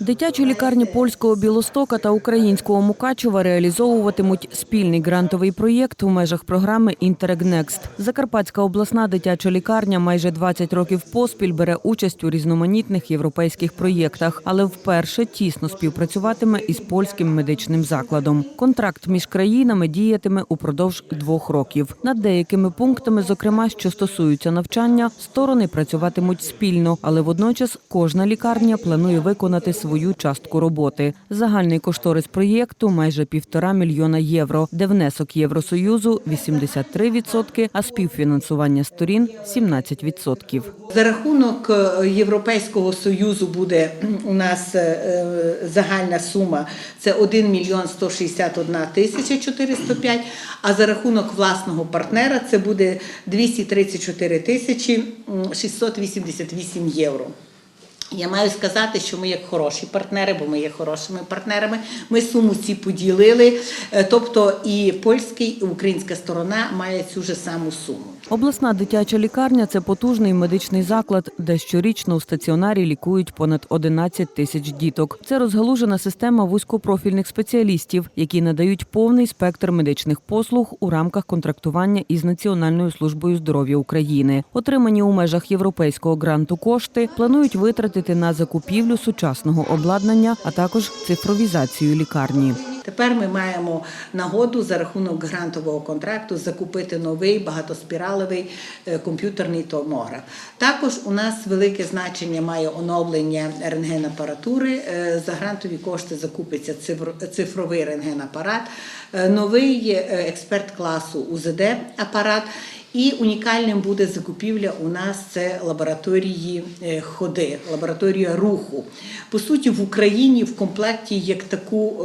Дитячі лікарні польського Білостока та українського Мукачева реалізовуватимуть спільний грантовий проєкт у межах програми «Інтерек Next». Закарпатська обласна дитяча лікарня майже 20 років поспіль бере участь у різноманітних європейських проєктах, але вперше тісно співпрацюватиме із польським медичним закладом. Контракт між країнами діятиме упродовж двох років. Над деякими пунктами, зокрема, що стосуються навчання, сторони працюватимуть спільно, але водночас кожна лікарня планує виконати свою частку роботи. Загальний кошторис проєкту майже півтора мільйона євро, де внесок Євросоюзу 83%, а співфінансування сторін 17%. За рахунок е, Європейського союзу буде у нас е, е, загальна сума це 1 мільйон 161 тисяча 405, а за рахунок власного партнера це буде 234 тисячі 688 євро. Я маю сказати, що ми як хороші партнери, бо ми є хорошими партнерами. Ми суму ці поділили. е, Тобто і польська, і українська сторона має цю ж саму суму. Обласна дитяча лікарня це потужний медичний заклад, де щорічно у стаціонарі лікують понад 11 тисяч діток. Це розгалужена система вузькопрофільних спеціалістів, які надають повний спектр медичних послуг у рамках контрактування із Національною службою здоров'я України. Отримані у межах європейського гранту кошти планують витратити на закупівлю сучасного обладнання, а також цифровізацію лікарні. Тепер ми маємо нагоду за рахунок грантового контракту закупити новий багатоспіралевий е, комп'ютерний томограф. Також у нас велике значення має оновлення рентгенапаратури. Е, За грантові кошти закупиться цифровий рентгенапарат, е, новий експерт класу УЗД апарат. І унікальним буде закупівля у нас це лабораторії е, ходи, лабораторія руху. По суті, в Україні в комплекті як таку е,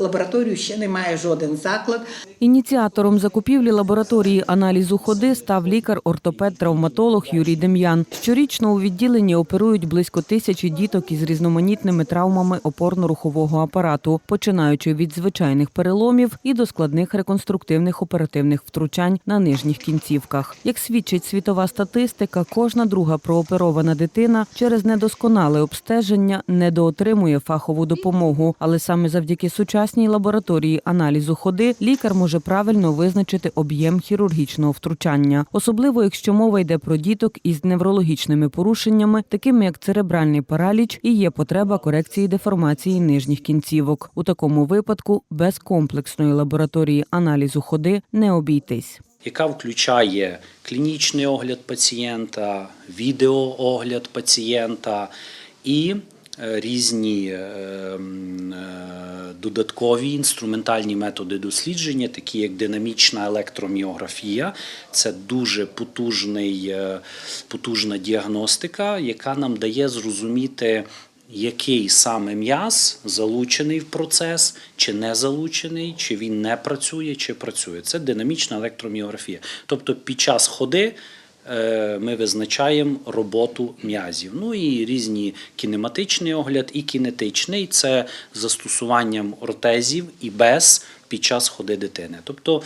лабораторію ще немає жоден заклад. Ініціатором закупівлі лабораторії аналізу ходи став лікар-ортопед-травматолог Юрій Дем'ян. Щорічно у відділенні оперують близько тисячі діток із різноманітними травмами опорно-рухового апарату, починаючи від звичайних переломів і до складних реконструктивних оперативних втручань на нижніх кінцівках. Як свідчить світова статистика, кожна друга прооперована дитина через недосконале обстеження недоотримує фахову допомогу, але саме завдяки сучасній лабораторії аналізу ходи лікар може правильно визначити об'єм хірургічного втручання, особливо якщо мова йде про діток із неврологічними порушеннями, такими як церебральний параліч, і є потреба корекції деформації нижніх кінцівок. У такому випадку без комплексної лабораторії аналізу ходи не обійтись. яка включає клінічний огляд пацієнта, відеоогляд пацієнта і різні е, е, додаткові інструментальні методи дослідження, такі як динамічна електроміографія. Це дуже потужний, е, потужна діагностика, яка нам дає зрозуміти. Який саме м'яз залучений в процес, чи не залучений, чи він не працює, чи працює. Це динамічна електроміографія. Тобто під час ходи е, ми визначаємо роботу м'язів. Ну і різні кінематичний огляд і кінетичний це застосуванням ортезів і без під час ходи дитини. Тобто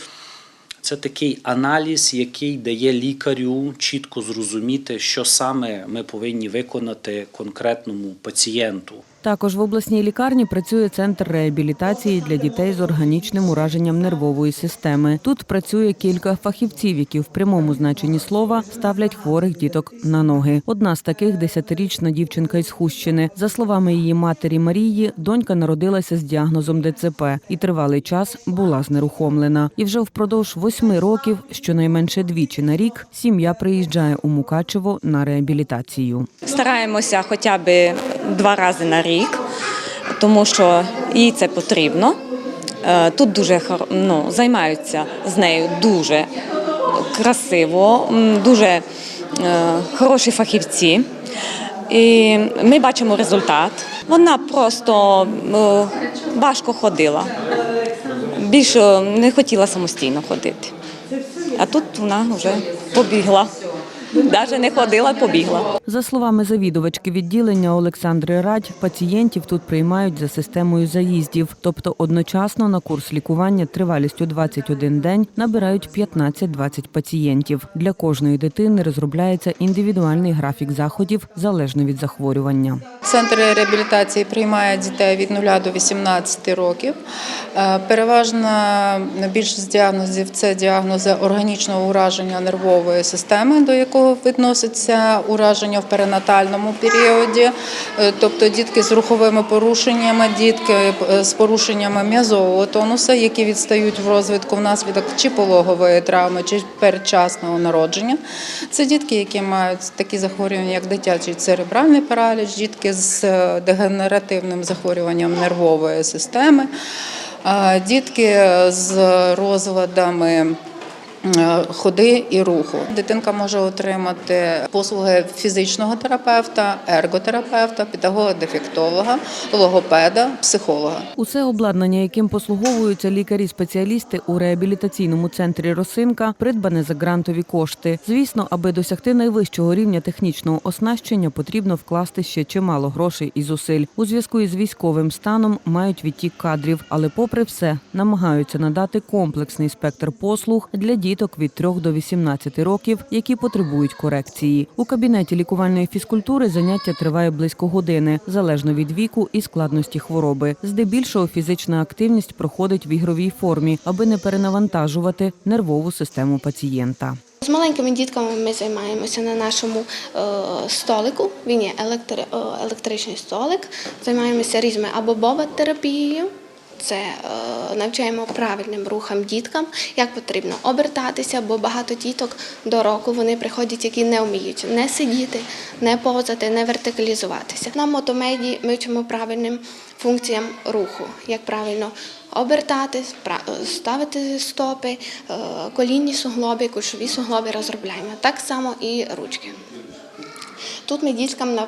це такий аналіз, який дає лікарю чітко зрозуміти, що саме ми повинні виконати конкретному пацієнту. Також в обласній лікарні працює центр реабілітації для дітей з органічним ураженням нервової системи. Тут працює кілька фахівців, які в прямому значенні слова ставлять хворих діток на ноги. Одна з таких десятирічна дівчинка із Хущини. За словами її матері Марії, донька народилася з діагнозом ДЦП і тривалий час була знерухомлена. І вже впродовж восьми років, щонайменше двічі на рік, сім'я приїжджає у Мукачево на реабілітацію. Стараємося хоча б два рази на рік, тому що їй це потрібно. Е, Тут дуже ну, займаються з нею дуже красиво, дуже е, хороші фахівці. І ми бачимо результат. Вона просто е, важко ходила. Більше не хотіла самостійно ходити. А тут вона вже побігла. Навіть не ходила, побігла. За словами завідувачки відділення Олександри Радь, пацієнтів тут приймають за системою заїздів, тобто одночасно на курс лікування тривалістю 21 день набирають 15-20 пацієнтів. Для кожної дитини розробляється індивідуальний графік заходів залежно від захворювання. Центр реабілітації приймає дітей від 0 до 18 років. Е, Переважна більшість діагнозів це діагнози органічного ураження нервової системи, до якого відноситься ураження в перинатальному періоді, Е, тобто дітки з руховими порушеннями, дітки е, з порушеннями м'язового тонуса, які відстають в розвитку внаслідок чи пологової травми, чи передчасного народження. Це дітки, які мають такі захворювання, як дитячий церебральний параліч, дітки з е, дегенеративним захворюванням нервової системи, дітки з розладами. Е, Ходи і руху. Дитинка може отримати послуги фізичного терапевта, ерготерапевта, педагога-дефектолога, логопеда, психолога. Усе обладнання, яким послуговуються лікарі-спеціалісти у реабілітаційному центрі Росинка, придбане за грантові кошти. Звісно, аби досягти найвищого рівня технічного оснащення, потрібно вкласти ще чимало грошей і зусиль. У зв'язку із військовим станом мають відтік кадрів, але, попри все, намагаються надати комплексний спектр послуг для діток від 3 до 18 років, які потребують корекції. У кабінеті лікувальної фізкультури заняття триває близько години, залежно від віку і складності хвороби. Здебільшого фізична активність проходить в ігровій формі, аби не перенавантажувати нервову систему пацієнта. З маленькими дітками ми займаємося на нашому е, столику. Він є електри, е, електричний столик. Займаємося різними або бобат-терапією. Це е, навчаємо правильним рухам діткам, як потрібно обертатися, бо багато діток до року вони приходять, які не вміють не сидіти, не позати, не вертикалізуватися. На мотомеді ми вчимо правильним функціям руху, як правильно обертатись, пра- ставити стопи, е, колінні суглоби, кульшові суглоби розробляємо. Так само і ручки. Тут ми діткам е,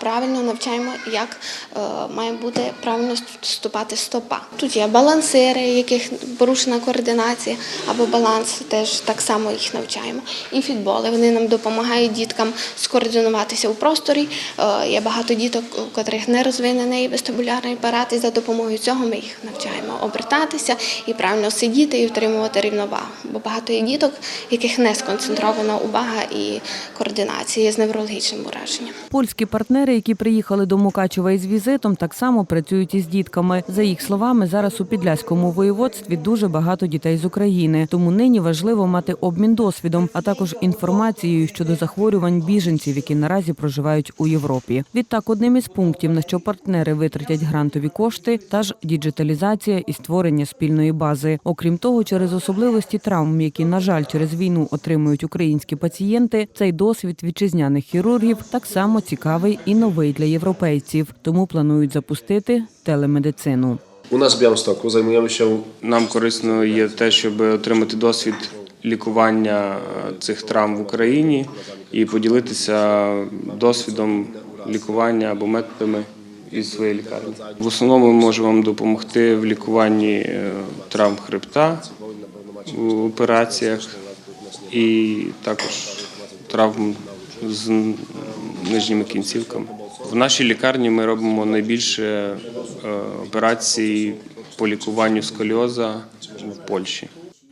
правильно навчаємо, як е, має бути правильно ступати стопа. Тут є балансири, яких порушена координація або баланс, теж так само їх навчаємо. І фітболи вони нам допомагають діткам скоординуватися у просторі. Е, Є багато діток, у котрих не розвинений вестибулярний апарат, і за допомогою цього ми їх навчаємо обертатися і правильно сидіти і втримувати рівновагу. Бо багато є діток, яких не сконцентрована увага і координація з неврологічним ураженням. Польські партнери, які приїхали до Мукачева із візитом, так само працюють із дітками. За їх словами, зараз у Підляському воєводстві дуже багато дітей з України. Тому нині важливо мати обмін досвідом, а також інформацією щодо захворювань біженців, які наразі проживають у Європі. Відтак, одним із пунктів, на що партнери витратять грантові кошти, та ж діджиталізація і створення спільної бази. Окрім того, через особливості травм, які на жаль через війну отримують українські пацієнти, цей досвід вітчизняних хірургів так само цікавий і новий для європейців. Тому планують запустити телемедицину. U nas w Białymstoku zajmujemy Нам корисно є те, щоб отримати досвід лікування е, цих травм в Україні і поділитися досвідом лікування або методами із своєї лікарні. В основному ми можемо вам допомогти в лікуванні е, травм хребта у операціях і також травм з нижніми кінцівками. В нашій лікарні ми робимо найбільше е, операцій по лікуванню сколіоза в Польщі.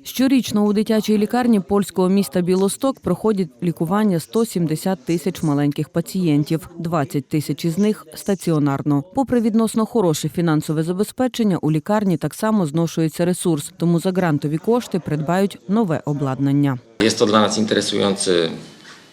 Щорічно у дитячій лікарні польського міста Білосток проходять лікування 170 тисяч маленьких пацієнтів, 20 тисяч із них стаціонарно. Попри відносно хороше фінансове забезпечення, у лікарні так само зношується ресурс, тому за грантові кошти придбають нове обладнання. Jest to dla nas interesujący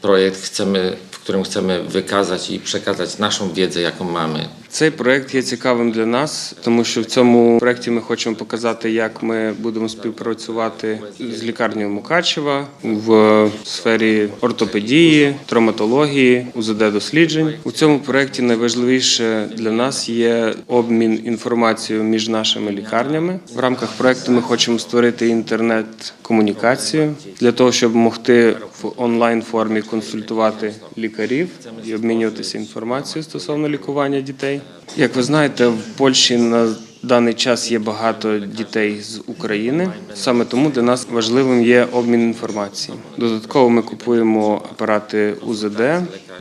projekt, chcemy, w którym chcemy wykazać i przekazać naszą wiedzę, jaką mamy. Цей проект є цікавим для нас, тому що в цьому проекті ми хочемо показати, як ми будемо співпрацювати з лікарнею Мукачева в сфері ортопедії, травматології, УЗД досліджень. У цьому проекті найважливіше для нас є обмін інформацією між нашими лікарнями. В рамках проекту ми хочемо створити інтернет-комунікацію для того, щоб могти в онлайн формі консультувати лікарів і обмінюватися інформацією стосовно лікування дітей. Як ви знаєте, в Польщі на даний час є багато дітей з України. Саме тому для нас важливим є обмін інформацією. Додатково ми купуємо апарати УЗД,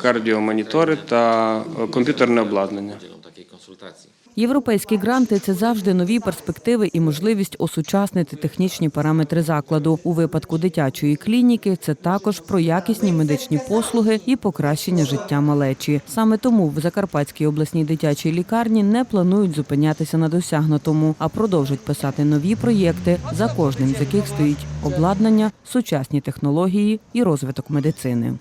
кардіомонітори та комп'ютерне обладнання. Європейські гранти це завжди нові перспективи і можливість осучаснити технічні параметри закладу. У випадку дитячої клініки це також про якісні медичні послуги і покращення життя малечі. Саме тому в Закарпатській обласній дитячій лікарні не планують зупинятися на досягнутому, а продовжать писати нові проєкти, за кожним з яких стоїть обладнання, сучасні технології і розвиток медицини.